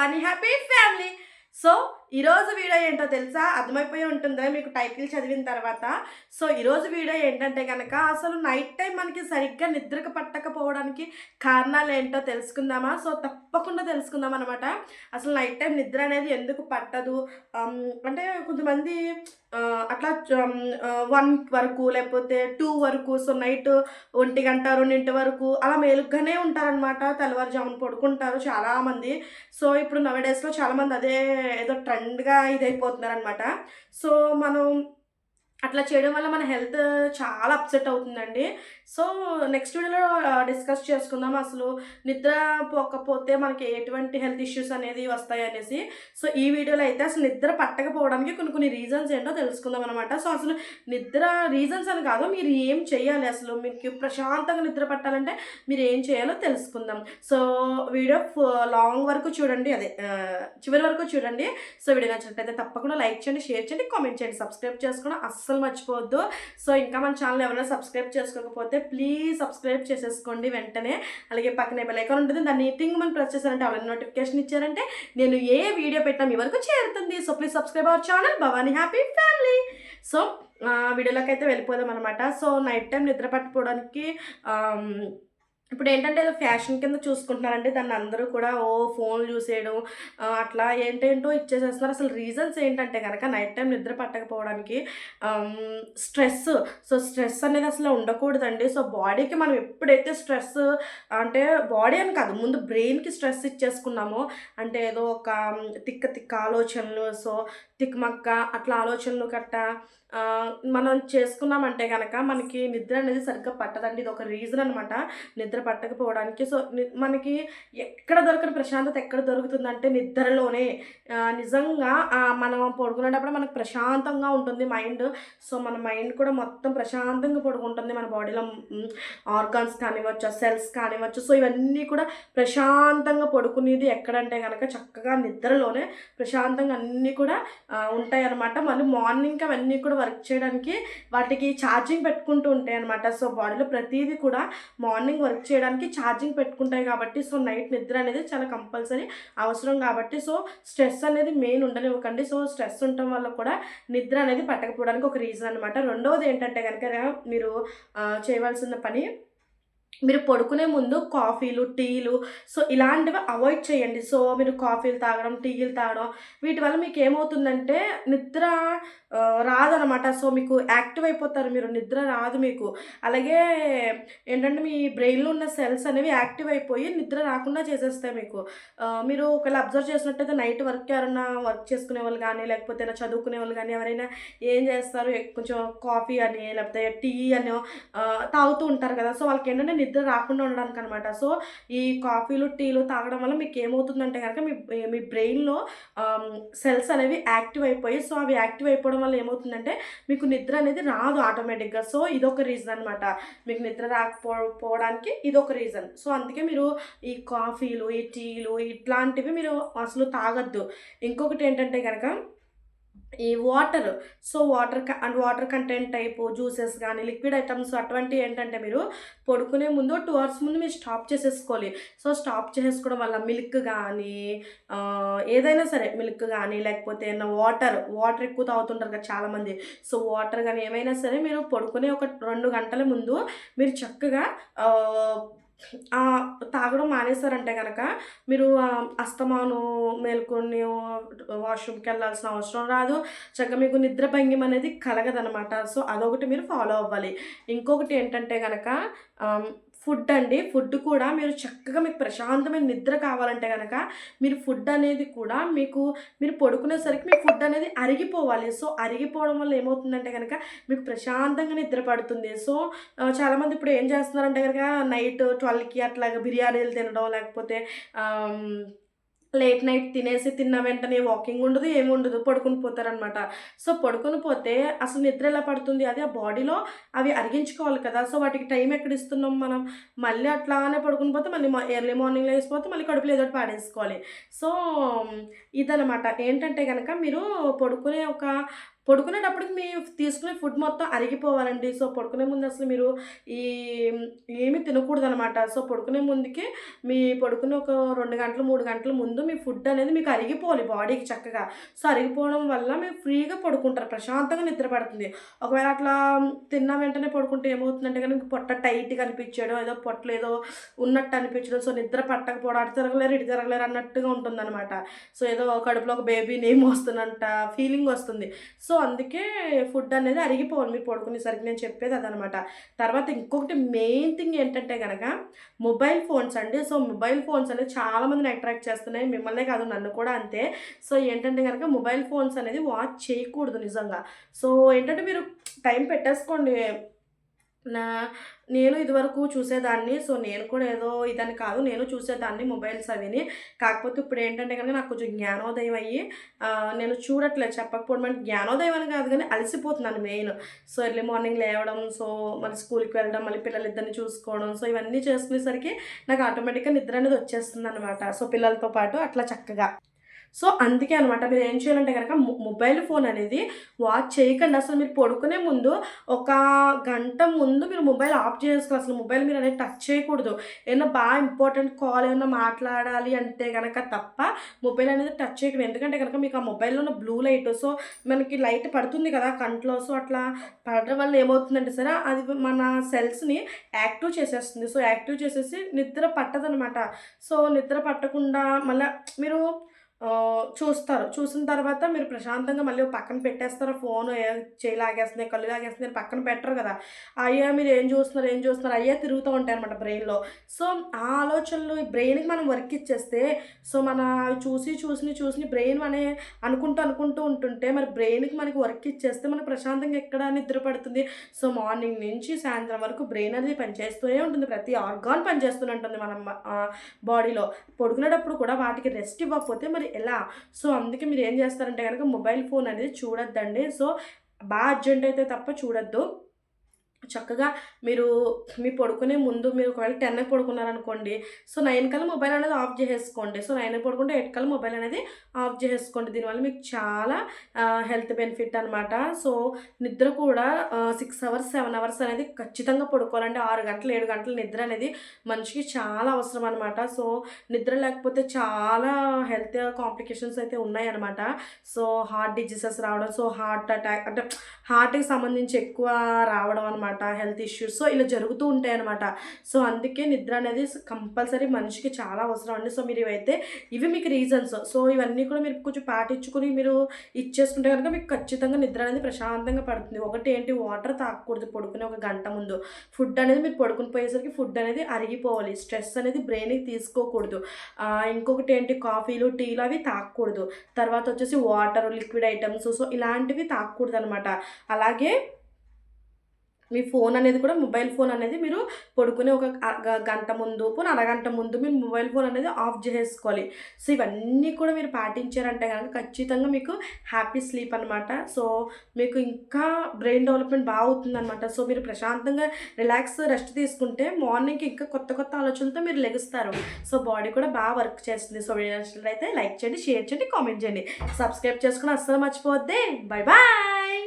Bhavani happy family so ఈరోజు video ఏంటో తెలుసా? అర్థమైపోయి ఉంటుంది మీకు టైటిల్ చదివిన తర్వాత. సో ఈరోజు వీడియో ఏంటంటే కనుక అసలు నైట్ టైం మనకి సరిగ్గా నిద్రకు పట్టకపోవడానికి కారణాలు ఏంటో తెలుసుకుందామా? సో తప్పకుండా తెలుసుకుందాం అనమాట అసలు నైట్ టైం నిద్ర అనేది ఎందుకు పట్టదు? అంటే కొంతమంది అట్లా వన్ వరకు లేకపోతే టూ వరకు సో నైట్ ఒంటి గంట రెండింటి వరకు అలా మెలుగ్గానే ఉంటారనమాట తెల్లవారుజామున పడుకుంటారు చాలామంది. సో ఇప్పుడు నవ డేస్లో చాలామంది అదే ఏదో ట్రెండ్ ట్రెండ్గా ఇదైపోతున్నారు అనమాట సో మనం అట్లా చేయడం వల్ల మన హెల్త్ చాలా అప్సెట్ అవుతుందండి. సో నెక్స్ట్ వీడియోలో డిస్కస్ చేసుకుందాం అసలు. నిద్ర పోకపోతే మనకి ఎటువంటి హెల్త్ ఇష్యూస్ అనేది వస్తాయి అనేసి. సో ఈ వీడియోలో అయితే అసలు నిద్ర పట్టకపోవడానికి కొన్ని కొన్ని రీజన్స్ ఏంటో తెలుసుకుందాం అనమాట సో అసలు నిద్ర రీజన్స్ అని కాదు మీరు ఏం చేయాలి అసలు? మీకు ప్రశాంతంగా నిద్ర పట్టాలంటే మీరు ఏం చేయాలో తెలుసుకుందాం. సో వీడియో లాంగ్ వరకు చూడండి. అదే చివరి వరకు చూడండి. సో వీడియో నచ్చినట్లయితే తప్పకుండా లైక్ చేయండి షేర్ చేయండి కామెంట్ చేయండి సబ్స్క్రైబ్ చేసుకోవడం అస్సలు మర్చిపోవద్దు. సో ఇంకా మన ఛానల్ ఎవరైనా సబ్స్క్రైబ్ చేసుకోకపోతే ప్లీజ్ సబ్స్క్రైబ్ చేసేసుకోండి వెంటనే. అలాగే పక్కనే బెల్ ఐకాన్ ఉంటుంది. దాన్ని టింగ్ మనం ప్రెస్ చేశారంటే అలాగే నోటిఫికేషన్ ఇచ్చారంటే నేను ఏ వీడియో పెట్టినా మీ వరకు చేరుతుంది. So please subscribe our channel. Bhavani happy family. So వీడియోలోకి అయితే వెళ్ళిపోదాం అనమాట సో నైట్ టైం నిద్ర పట్టుకోవడానికి ఇప్పుడు ఏంటంటే ఏదో ఫ్యాషన్ కింద చూసుకుంటున్నారంటే దాన్ని అందరూ కూడా ఓ ఫోన్ చూసేయడం అట్లా ఏంటేంటో ఇచ్చేసేస్తున్నారు. అసలు రీజన్స్ ఏంటంటే కనుక నైట్ టైం నిద్ర పట్టకపోవడానికి స్ట్రెస్ సో స్ట్రెస్ అనేది అసలు ఉండకూడదండి. సో బాడీకి మనం ఎప్పుడైతే స్ట్రెస్ అంటే బాడీ అని కాదు ముందు బ్రెయిన్కి స్ట్రెస్ ఇచ్చేసుకున్నామో అంటే ఏదో ఒక తిక్క తిక్క ఆలోచనలు సో తిక్మక్క అట్లా ఆలోచనలు కట్ట మనం చేసుకున్నామంటే కనుక మనకి నిద్ర అనేది సరిగ్గా పట్టదండి. ఇది ఒక రీజన్ అనమాట నిద్ర పట్టకపోవడానికి. సో ని- మనకి ఎక్కడ దొరకని ప్రశాంతత ఎక్కడ దొరుకుతుందంటే నిద్రలోనే. నిజంగా మనం పడుకునేటప్పుడు మనకు ప్రశాంతంగా ఉంటుంది మైండ్. సో మన మైండ్ కూడా మొత్తం ప్రశాంతంగా పడుకుంటుంది మన బాడీలో. ఆర్గాన్స్ కానివ్వచ్చు సెల్స్ కానివ్వచ్చు. సో ఇవన్నీ కూడా ప్రశాంతంగా పడుకునేది ఎక్కడంటే కనుక చక్కగా నిద్రలోనే ప్రశాంతంగా అన్నీ కూడా ఉంటాయి అనమాట మళ్ళీ మార్నింగ్ అవన్నీ కూడా వర్క్ చేయడానికి వాటికి ఛార్జింగ్ పెట్టుకుంటూ ఉంటాయి అనమాట సో బాడీలో ప్రతిదీ కూడా మార్నింగ్ వర్క్ చేయడానికి ఛార్జింగ్ పెట్టుకుంటాయి కాబట్టి సో నైట్ నిద్ర అనేది చాలా కంపల్సరీ అవసరం కాబట్టి సో స్ట్రెస్ అనేది మెయిన్ ఉండనివ్వకండి. సో స్ట్రెస్ ఉండటం వల్ల కూడా నిద్ర అనేది పట్టకపోవడానికి ఒక రీజన్ అనమాట రెండవది ఏంటంటే కనుక మీరు చేయవలసిన పని మీరు పడుకునే ముందు కాఫీలు టీలు సో ఇలాంటివి అవాయిడ్ చేయండి. సో మీరు కాఫీలు తాగడం టీలు తాగడం వీటి వల్ల మీకు ఏమవుతుందంటే నిద్ర రాదనమాట. సో మీకు యాక్టివ్ అయిపోతారు మీరు నిద్ర రాదు మీకు. అలాగే ఏంటంటే మీ బ్రెయిన్లో ఉన్న సెల్స్ అనేవి యాక్టివ్ అయిపోయి నిద్ర రాకుండా చేసేస్తాయి మీకు. మీరు ఒకవేళ అబ్జర్వ్ చేసినట్టయితే నైట్ వర్క్ ఎవరైనా వర్క్ చేసుకునే వాళ్ళు కానీ లేకపోతే ఏమైనా చదువుకునే వాళ్ళు కానీ ఎవరైనా ఏం చేస్తారు? కొంచెం కాఫీ అని లేకపోతే టీ అని తాగుతూ ఉంటారు కదా. సో వాళ్ళకి ఏంటంటే నిద్ర రాకుండా ఉండడానికి అనమాట సో ఈ కాఫీలు టీలు తాగడం వల్ల మీకు ఏమవుతుందంటే కనుక మీ మీ బ్రెయిన్లో సెల్స్ అనేవి యాక్టివ్ అయిపోయి సో అవి యాక్టివ్ అయిపోవడం వల్ల ఏమవుతుందంటే మీకు నిద్ర అనేది రాదు ఆటోమేటిక్గా. సో ఇదొక రీజన్ అనమాట. మీకు నిద్ర రాకపో పోవడానికి ఇదొక రీజన్. సో అందుకే మీరు ఈ కాఫీలు ఈ టీలు ఇట్లాంటివి మీరు అసలు తాగొద్దు. ఇంకొకటి ఏంటంటే కనుక ఈ water so water and water content type juices కానీ లిక్విడ్ ఐటమ్స్ అటువంటివి ఏంటంటే మీరు పడుకునే ముందు టూ అవర్స్ ముందు మీరు స్టాప్ చేసేసుకోవాలి. సో స్టాప్ చేసేసుకోవడం వల్ల మిల్క్ కానీ ఏదైనా సరే మిల్క్ కానీ లేకపోతే ఏమైనా వాటర్ వాటర్ ఎక్కువ తాగుతుంటారు కదా చాలామంది. సో వాటర్ కానీ ఏమైనా సరే మీరు పడుకునే ఒక రెండు గంటల ముందు మీరు చక్కగా తాగడం మానేశారంటే కనుక మీరు అస్తమాను మేల్కొని వాష్రూమ్కి వెళ్ళాల్సిన అవసరం రాదు. చక్కగా మీకు నిద్ర భంగిం అనేది కలగదనమాట సో అదొకటి మీరు ఫాలో అవ్వాలి. ఇంకొకటి ఏంటంటే కనుక ఫుడ్ అండి. ఫుడ్ కూడా మీరు చక్కగా మీకు ప్రశాంతమైన నిద్ర కావాలంటే కనుక మీరు ఫుడ్ అనేది కూడా మీకు మీరు పడుకునేసరికి మీ ఫుడ్ అనేది అరిగిపోవాలి. సో అరిగిపోవడం వల్ల ఏమవుతుందంటే కనుక మీకు ప్రశాంతంగా నిద్ర పడుతుంది. సో చాలామంది ఇప్పుడు ఏం చేస్తున్నారంటే కనుక నైట్ ట్వెల్వ్కి అట్లాగా బిర్యానీలు తినడం లేకపోతే లేట్ నైట్ తినేసి తిన్న వెంటనే వాకింగ్ ఉండదు ఏమి ఉండదు పడుకుని పోతారనమాట సో పడుకుని పోతే అసలు నిద్ర ఎలా పడుతుంది? అది ఆ బాడీలో అవి అరిగించుకోవాలి కదా. సో వాటికి టైం ఎక్కడ ఇస్తున్నాం మనం? మళ్ళీ అట్లానే పడుకుని పోతే మళ్ళీ ఎర్లీ మార్నింగ్ వేసిపోతే మళ్ళీ కడుపులో ఏదో పాడేసుకోవాలి. సో ఇదనమాట ఏంటంటే కనుక మీరు పడుకునే ఒక పడుకునేటప్పటికి మీ తీసుకునే ఫుడ్ మొత్తం అరిగిపోవాలండి. సో పడుకునే ముందు అసలు మీరు ఈ ఏమి తినకూడదనమాట. సో పడుకునే ముందుకి మీ పడుకునే ఒక రెండు గంటలు మూడు గంటల ముందు మీ ఫుడ్ అనేది మీకు అరిగిపోవాలి బాడీకి చక్కగా. సో అరిగిపోవడం వల్ల మీరు ఫ్రీగా పడుకుంటారు. ప్రశాంతంగా నిద్ర పడుతుంది. ఒకవేళ అట్లా తిన్న వెంటనే పడుకుంటే ఏమవుతుందంటే కనుక పొట్ట టైట్గా అనిపించడం ఏదో పొట్టలు ఏదో ఉన్నట్టు అనిపించడం. సో నిద్ర పట్టకపోవడం అటు తిరగలేరు ఇటు తిరగలేరు అన్నట్టుగా ఉంటుందన్నమాట. సో ఏదో కడుపులో ఒక బేబీ నేమ్ వస్తున్నంట ఫీలింగ్ వస్తుంది. సో అందుకే ఫుడ్ అనేది అరిగిపోవాలి. మీరు పడుకునేసరికి నేను చెప్పేది అదనమాట. తర్వాత ఇంకొకటి మెయిన్ థింగ్ ఏంటంటే కనుక మొబైల్ ఫోన్స్ అండి. సో మొబైల్ ఫోన్స్ అనేది చాలా మందిని అట్రాక్ట్ చేస్తున్నాయి. మిమ్మల్నే కాదు నన్ను కూడా అంతే. సో ఏంటంటే కనుక మొబైల్ ఫోన్స్ అనేది వాచ్ చేయకూడదు నిజంగా. సో ఏంటంటే మీరు టైం పెట్టేసుకోండి. నా నేను ఇదివరకు చూసేదాన్ని సో నేను కూడా ఏదో ఇదని కాదు నేను చూసేదాన్ని మొబైల్స్ అవిని. కాకపోతే ఇప్పుడు ఏంటంటే కనుక నాకు కొంచెం జ్ఞానోదయం అయ్యి నేను చూడట్లేదు చెప్పకపోవడం అంటే జ్ఞానోదయం అని కాదు కానీ అలసిపోతున్నాను మెయిన్. సో ఎర్లీ మార్నింగ్ లేవడం సో మళ్ళీ స్కూల్కి వెళ్ళడం మళ్ళీ పిల్లలిద్దరిని చూసుకోవడం సో ఇవన్నీ చేసుకునేసరికి నాకు ఆటోమేటిక్గా నిద్ర అనేది వచ్చేస్తుంది అనమాట సో పిల్లలతో పాటు అట్లా చక్కగా. సో అందుకే అనమాట మీరు ఏం చేయాలంటే కనుక మొబైల్ ఫోన్ అనేది వాచ్ చేయకండి. అసలు మీరు పడుకునే ముందు ఒక గంట ముందు మీరు మొబైల్ ఆఫ్ చేసుకోవాలి అసలు మొబైల్ మీరు అనేది టచ్ చేయకూడదు. ఏదైనా బాగా ఇంపార్టెంట్ కాల్ ఏమైనా మాట్లాడాలి అంటే కనుక తప్ప మొబైల్ అనేది టచ్ చేయకూడదు ఎందుకంటే కనుక మీకు ఆ మొబైల్లో ఉన్న బ్లూ లైట్ సో మనకి లైట్ పడుతుంది కదా కంట్లో సో అట్లా పడడం వల్ల ఏమవుతుందంటే సరే అది మన సెల్స్ని యాక్టివ్ చేసేస్తుంది. సో యాక్టివ్ చేసేసి నిద్ర పట్టదనమాట సో నిద్ర పట్టకుండా మళ్ళీ మీరు చూస్తారు. చూసిన తర్వాత మీరు ప్రశాంతంగా మళ్ళీ పక్కన పెట్టేస్తారు? ఫోన్ చేయి లాగేస్తున్నాయి కళ్ళు లాగేస్తున్నాయి పక్కన పెట్టరు కదా. అయ్యా మీరు ఏం చూస్తున్నారు? ఏం చూస్తున్నారు? అయ్యా తిరుగుతూ ఉంటాయి అనమాట బ్రెయిన్లో. సో ఆ ఆలోచనలు బ్రెయిన్కి మనం వర్క్ ఇచ్చేస్తే సో మన చూసి చూసి చూసి బ్రెయిన్ అనే అనుకుంటూ అనుకుంటూ ఉంటుంటే మరి బ్రెయిన్కి మనకి వర్క్ ఇచ్చేస్తే మనకు ప్రశాంతంగా ఎక్కడ నిద్ర పడుతుంది? సో మార్నింగ్ నుంచి సాయంత్రం వరకు బ్రెయిన్ అనేది పనిచేస్తూనే ఉంటుంది. ప్రతి ఆర్గాన్ పనిచేస్తూనే ఉంటుంది మనం బాడీలో. పడుకునేటప్పుడు కూడా వాటికి రెస్ట్ ఇవ్వకపోతే మరి ఎలా? సో అందుకే మీరు ఏం చేస్తారంటే కనుక మొబైల్ ఫోన్ అనేది చూడొద్దండి. సో బాగా అర్జెంట్ అయితే తప్ప చూడొద్దు. చక్కగా మీరు మీ పడుకునే ముందు మీరు ఒకవేళ టెన్కి పడుకున్నారనుకోండి సో నైన్ కల్లా మొబైల్ అనేది ఆఫ్ చేసేసుకోండి. సో నైన్ పడుకుంటే ఎయిట్ కల్లా మొబైల్ అనేది ఆఫ్ చేసేసుకోండి. దీనివల్ల మీకు చాలా హెల్త్ బెనిఫిట్ అనమాట సో నిద్ర కూడా సిక్స్ అవర్స్ సెవెన్ అవర్స్ అనేది ఖచ్చితంగా పడుకోవాలండి. ఆరు గంటలు ఏడు గంటలు నిద్ర అనేది మనిషికి చాలా అవసరం అనమాట సో నిద్ర లేకపోతే చాలా హెల్త్ కాంప్లికేషన్స్ అయితే ఉన్నాయన్నమాట. సో హార్ట్ డిజీసెస్ రావడం సో హార్ట్ అటాక్ అంటే హార్ట్కి సంబంధించి ఎక్కువ రావడం అనమాట హెల్త్ ఇష్యూస్. సో ఇలా జరుగుతూ ఉంటాయి అనమాట. సో అందుకే నిద్ర అనేది కంపల్సరీ మనిషికి చాలా అవసరం అండి. సో మీరు ఇవైతే ఇవి మీకు రీజన్స్. సో ఇవన్నీ కూడా మీరు కొంచెం పాటించుకుని మీరు ఇచ్చేసుకుంటే కనుక మీకు ఖచ్చితంగా నిద్ర అనేది ప్రశాంతంగా పడుతుంది. ఒకటి ఏంటి? వాటర్ తాగకూడదు పడుకునే ఒక గంట ముందు. ఫుడ్ అనేది మీరు పడుకుని పోయేసరికి ఫుడ్ అనేది అరిగిపోవాలి. స్ట్రెస్ అనేది బ్రెయిన్కి తీసుకోకూడదు. ఇంకొకటి ఏంటి? కాఫీలు టీలు అవి తాగకూడదు. తర్వాత వచ్చేసి వాటర్ లిక్విడ్ ఐటమ్స్. సో ఇలాంటివి తాగకూడదు అనమాట అలాగే మీ ఫోన్ అనేది కూడా మొబైల్ ఫోన్ అనేది మీరు పడుకునే ఒక గంట ముందు పోనీ అరగంట ముందు మీరు మొబైల్ ఫోన్ అనేది ఆఫ్ చేసుకోవాలి సో ఇవన్నీ కూడా మీరు పాటించారంటే కనుక ఖచ్చితంగా మీకు హ్యాపీ స్లీప్ అనమాట సో మీకు ఇంకా బ్రెయిన్ డెవలప్మెంట్ బాగా అవుతుందన్నమాట. సో మీరు ప్రశాంతంగా రిలాక్స్ రెస్ట్ తీసుకుంటే మార్నింగ్కి ఇంకా కొత్త కొత్త ఆలోచనలతో మీరు లెగుస్తారు. సో బాడీ కూడా బాగా వర్క్ చేస్తుంది. సో అయితే లైక్ చేయండి షేర్ చేయండి కామెంట్ చేయండి. సబ్స్క్రైబ్ చేసుకుని అస్సలు మర్చిపోద్ది బాయ్ బాయ్!